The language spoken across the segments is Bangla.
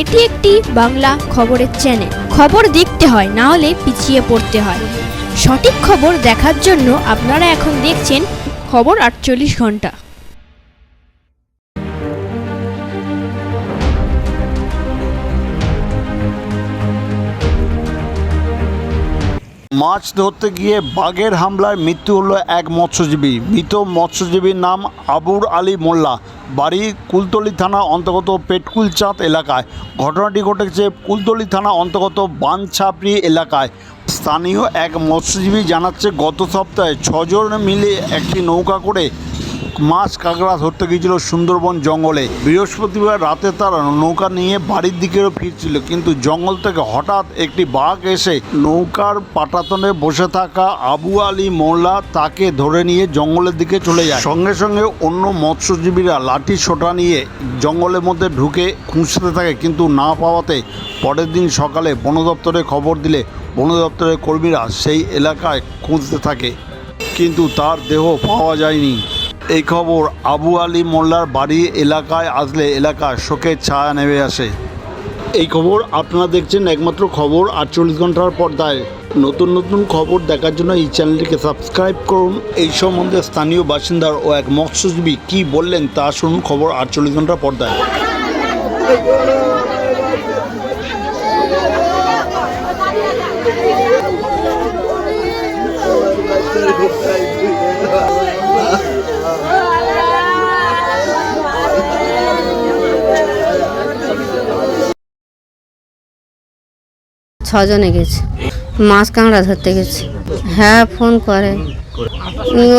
এটি একটি বাংলা খবরের চ্যানেল খবর দেখতে হয়, না হলে পিছিয়ে পড়তে হয়। সঠিক খবর দেখার জন্য আপনারা এখন দেখছেন খবর আটচল্লিশ ঘণ্টা। মাছ ধরতে গিয়ে বাঘের হামলায় মৃত্যু হলো এক মৎস্যজীবী। মৃত মৎস্যজীবীর নাম আবুর আলী মোল্লা। বাড়ি কুলতলি থানা অন্তর্গত পেটকুল চাঁদ এলাকায়। ঘটনাটি ঘটেছে কুলতলি থানা অন্তর্গত বানছাপড়ি এলাকায়। স্থানীয় এক মৎস্যজীবী জানাচ্ছে, গত সপ্তাহে ছজন মিলে একটি নৌকা করে মাছ কাঁকড়া ধরতে গিয়েছিল সুন্দরবন জঙ্গলে। বৃহস্পতিবার রাতে তারা নৌকা নিয়ে বাড়ির দিকেও ফিরছিল, কিন্তু জঙ্গল থেকে হঠাৎ একটি বাঘ এসে নৌকার পাটাতনে বসে থাকা আবু আলী মোল্লা তাকে ধরে নিয়ে জঙ্গলের দিকে চলে যায়। সঙ্গে সঙ্গে অন্য মৎস্যজীবীরা লাঠি সোটা নিয়ে জঙ্গলের মধ্যে ঢুকে খুঁজতে থাকে, কিন্তু না পাওয়াতে পরের দিন সকালে বন দপ্তরে খবর দিলে বন দপ্তরের কর্মীরা সেই এলাকায় খুঁজতে থাকে। কিন্তু তার দেহ পাওয়া যায়নি। এই খবর, আবু আলী মোল্লার বাড়ি এলাকায় আসলে এলাকা শোকের ছায়া নেমে আসে। এই খবর আপনারা দেখছেন একমাত্র খবর আটচল্লিশ ঘণ্টার পর্দায়। নতুন নতুন খবর দেখার জন্য এই চ্যানেলটিকে সাবস্ক্রাইব করুন। এই সম্বন্ধে স্থানীয় বাসিন্দার ও এক মৎস্যজীবী কী বললেন তা শুনুন খবর আটচল্লিশ ঘণ্টার পর্দায়। ছজনে গেছে। মাছ কাঁকড়া ধরতে গেছে। হ্যাঁ ফোন করে।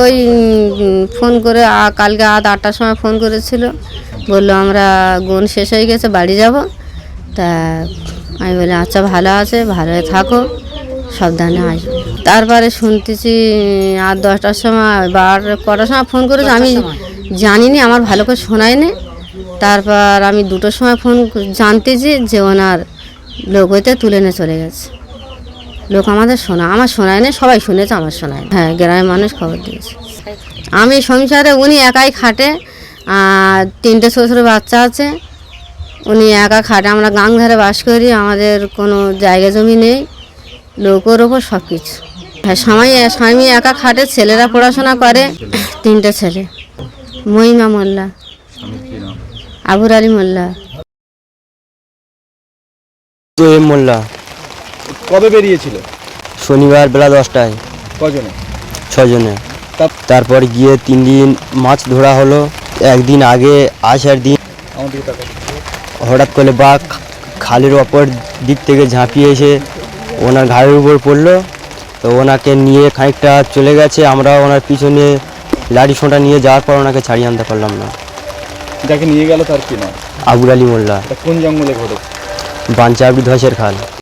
ওই ফোন করে কালকে আধ আটটার সময় ফোন করেছিল। বলল আমরা গুণ শেষ হয়ে গেছে বাড়ি যাব। তা আমি বলি আচ্ছা ভালো আছে ভালো থাকো সাবধানে আসবে তারপরে শুনতেছি আর দশটার সময় বার কটার সময় ফোন করেছে আমি জানিনি আমার ভালো করে শোনায়নি। তারপর আমি দুটোর সময় ফোন জানতেছি যে ওনার লোক হইতে তুলে নিয়ে চলে গেছে। লোক আমাদের শোনা আমার শোনায় না সবাই শুনেছে আমার শোনায় হ্যাঁ গ্রামের মানুষ খবর দিয়েছে। আমি সংসারে উনি একাই খাটে আর তিনটে শ্বশুর বাচ্চা আছে। উনি একা খাটে আমরা গাং ধারে বাস করি আমাদের কোনো জায়গা জমি নেই লোকের ওপর সব কিছু হ্যাঁ স্বামী স্বামী একা খাটে ছেলেরা পড়াশোনা করে তিনটে ছেলে। মহিমা মোল্লা আবুর আলী মোল্লা। তো মোল্লা? কবে বেরিয়েছিল? শনিবার বেলা দশটায়। কজনে? ছজনে। তারপর গিয়ে তিন দিন মাছ ধরা হলো। একদিন আগে আসার দিন আমাদের টাকা হঠাৎ করে বাঘ খালের অপর দিক থেকে ঝাঁপিয়ে এসে ওনার ঘাড়ের উপর পড়ল। তো ওনাকে নিয়ে খানিকটা চলে গেছে। আমরা ওনার পিছনে লাঠি সোঁটা নিয়ে যাওয়ার পর ওনাকে ছাড়িয়ে আনতে পারলাম না। যাকে নিয়ে গেল তার কি নাম? আবুর আলী মোল্লা। এটা কোন জঙ্গলে ঘটেছে? বাঞ্চাবড়ি ধসের খাল।